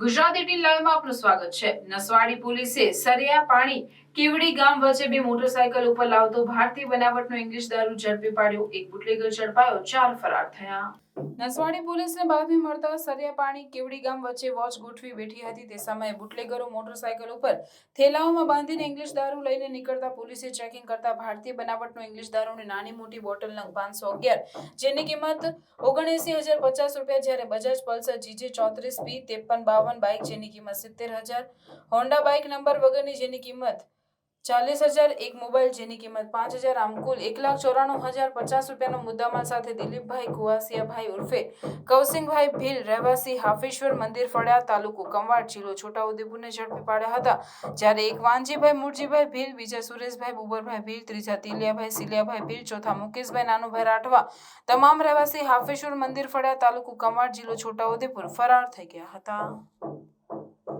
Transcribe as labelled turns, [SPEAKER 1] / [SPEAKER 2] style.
[SPEAKER 1] Gujarat eighteen લાઈવમાં સ્વાગત છે. નસવાડી પોલીસે સરિયા પાણી કેવડી ગામ વચ્ચે બે મોટરસાયકલ ઉપર લાવતો ભારતીય બનાવટનો ઇંગ્લિશ દારૂ ઝડપી પાડ્યો. એક બુટલેગર ઝડપાયો, ચાર ફરાર થયા. નસવાડી પોલીસને બાતમી મળતા સરિયા પાણી કેવડી ગામ વચ્ચે વોચ ગોઠવી બેઠી હતી. તે સમયે બુટલેગરો મોટરસાયકલ ઉપર થેલાઓમાં બાંધીને ઇંગ્લિશ દારૂ લઈને નીકળતા પોલીસે ચેકિંગ કરતા ભારતીય બનાવટનો ઇંગ્લિશ દારૂની નાની મોટી બોટલ નંગ પાંચસો અગિયાર, જેની કિંમત ઓગણએસી હજાર પચાસ રૂપિયા જ્યારે બજાજ પલ્સર જીજે ચોત્રીસ, પી, ત્રેપન, બાવન બાઇક જેની કિંમત સિત્તેર હજાર, હોન્ડા બાઇક નંબર વગરની જેની કિંમત ચાલીસ હજાર એક મોબાઈલ જેની કિંમત પાંચ હજાર, આમ કુલ એક લાખ ચોરાણું હજાર પચાસ રૂપિયાનો મુદ્દામાલ સાથે દિલીપભાઈ કુવાસિયાભાઈ ઉર્ફે કૌસિંગભાઈ ભીલ રહેવાસી હાફેશ્વર મંદિર ફળિયા તાલુકો કંવાડ જિલ્લો છોટાઉદેપુરને ઝડપી પાડ્યા હતા. જ્યારે એક વાનજીભાઈ મુરજીભાઈ ભીલ, બીજા સુરેશભાઈ, બુબરભાઈ ભીલ, ત્રીજા તિલિયાભાઈ, સિલિયાભાઈ ભીલ, ચોથા મુકેશભાઈ, નાનુભાઈ રાઠવા તમામ રહેવાસી હાફેશ્વર મંદિર ફળિયા તાલુકો કંવાડ જિલ્લો છોટાઉદેપુર ફરાર થઈ ગયા હતા.